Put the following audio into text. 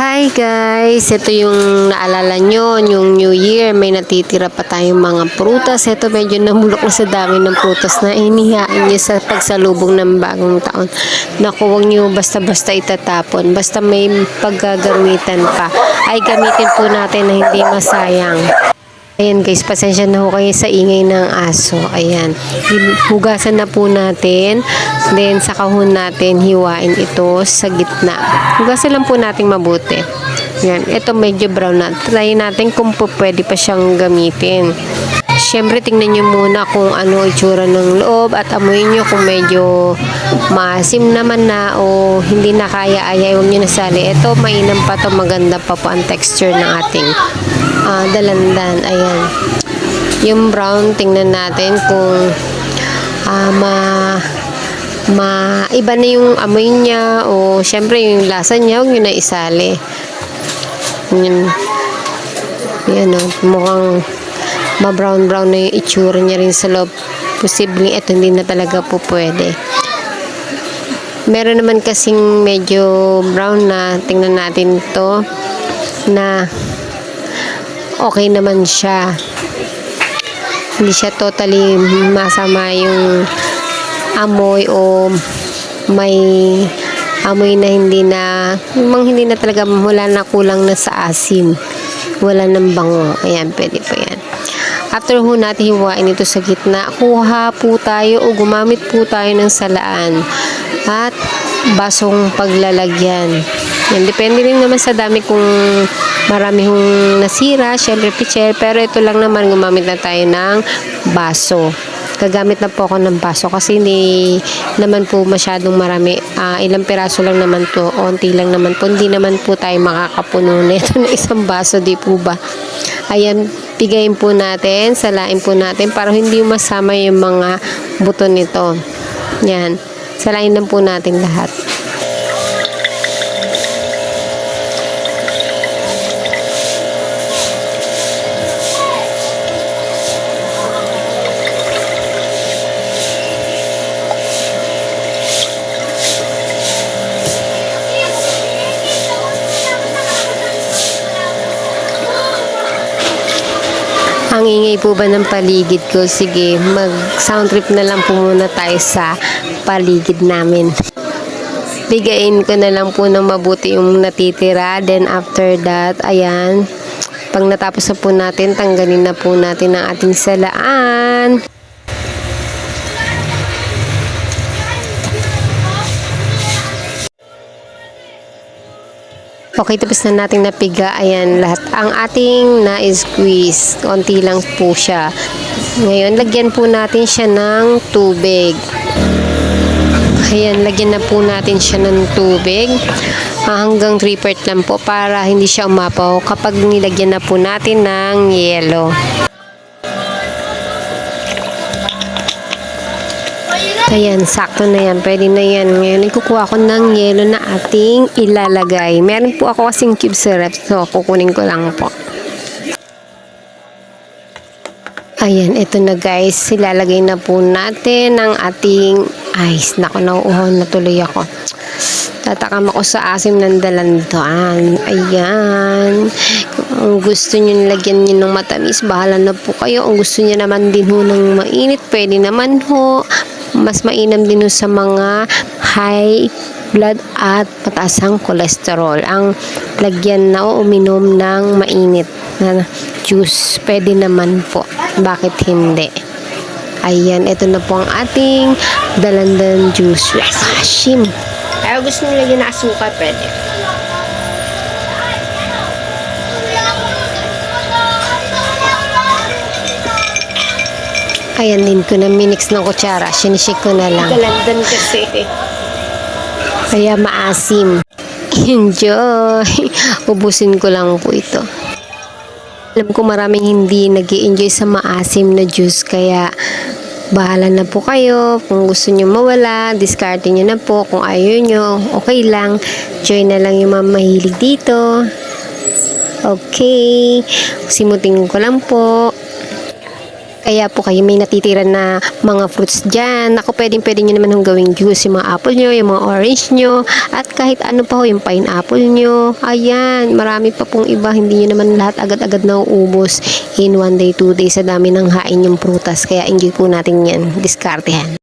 Hi guys! Ito yung naalala nyo, yung New Year, may natitira pa tayong mga prutas. Ito medyo namulok na sa dami ng prutas na inihain nyo sa pagsalubong ng bagong taon. Naku, huwag nyo basta-basta itatapon. Basta may paggagamitan pa. Ay gamitin po natin na hindi masayang. Ayan guys, pasensya na ho kayo sa ingay ng aso. Ayan. Hugasan na po natin. Then sa kahon natin, hiwain ito sa gitna. Hugasan lang po natin mabuti. Ayan. Ito medyo brown na. Try natin kung po pwede pa siyang gamitin. Siyempre, tingnan nyo muna kung ano itsura ng loob at amoy nyo kung medyo maasim naman na o hindi na kaya ay huwag nyo nasali. Ito, mainam pa to maganda pa po ang texture ng ating ah, dalandan. Ayan. Yung brown, tingnan natin kung ah, ma ma iba na yung amoy niya o syempre yung lasa niya huwag nyo na isali. Yun. Yan o, mukhang ma-brown-brown na yung itsura niya rin sa loob. Posibleng ito hindi na talaga po pwede. Meron naman kasing medyo brown na tingnan natin to na okay naman siya. Hindi siya totally masama yung amoy o may amoy na hindi na mang hindi na talaga wala na kulang na sa asim. Wala nang bango. Ayan pwede po yan. After ho natin hiwain ito sa gitna kuha po tayo o gumamit po tayo ng salaan. At basong paglalagyan yan, depende rin naman sa dami kung marami hong nasira, syempre pitcher, pero ito lang naman gumamit na tayo ng baso. Gagamit na po ako ng baso kasi hindi naman po masyadong marami. Ah, ilang piraso lang naman to, onti lang naman po. Hindi naman po tayo makakapuno nito ng isang baso, di po ba? Ayan, pigayin po natin, salain po natin para hindi masama yung mga buto nito. Yan, salain lang po natin lahat. Ingay po ba ng paligid ko? Sige, mag sound trip na lang po muna tayo sa paligid namin. Bigayin ko na lang po ng mabuti yung natitira. Then after that, ayan, pag natapos na po natin, tanggalin na po natin ang ating salaan. Okay, tapos na nating napiga. Ayan, lahat. Ang ating na-squeeze, konti lang po siya. Ngayon, lagyan po natin siya ng tubig. Ayan, lagyan na po natin siya ng tubig. Ah, hanggang 3 part lang po para hindi siya umapaw kapag nilagyan na po natin ng yelo. Ayan, sakto na yan. Pwede na yan. Ngayon, ikukuha ko ng yelo na ating ilalagay. Meron po ako kasing cube syrup. So, kukunin ko lang po. Ayan, ito na guys. Ilalagay na po natin ang ating ice. Naku, nauuhaw na tuloy ako. Tatakam ako sa asim ng dalandan. Ayan. Kung gusto nyo lagyan nyo ng matamis, bahala na po kayo. Kung gusto nyo naman din ho ng mainit, pwede naman ho. Mas mainam din sa mga high blood at mataas ang cholesterol. Ang lagyan na uminom ng mainit na juice, pwede naman po. Bakit hindi? Ayan, ito na po ang ating dalandan juice. Asim. Kaya gusto nyo lagyan na asukal, pwede. Ayan din ko na minix ng kutsara. Sinishik ko na lang. Dalandan kasi. Kaya maasim. Enjoy! Ubusin ko lang po ito. Alam ko maraming hindi nag enjoy sa maasim na juice. Kaya bahala na po kayo. Kung gusto nyo mawala, discard nyo na po. Kung ayaw nyo, okay lang. Join na lang yung mga mahilig dito. Okay. Simutin ko lang po. Kaya po kayo may natitira na mga fruits dyan. Ako pwedeng pwede nyo naman hong gawing juice yung mga apple nyo, yung mga orange nyo, at kahit ano pa ho, yung pineapple nyo. Ayan, marami pa pong iba. Hindi nyo naman lahat agad-agad nauubos in one day, two days sa dami ng hain yung prutas. Kaya enjoy po natin yan. Diskartehan.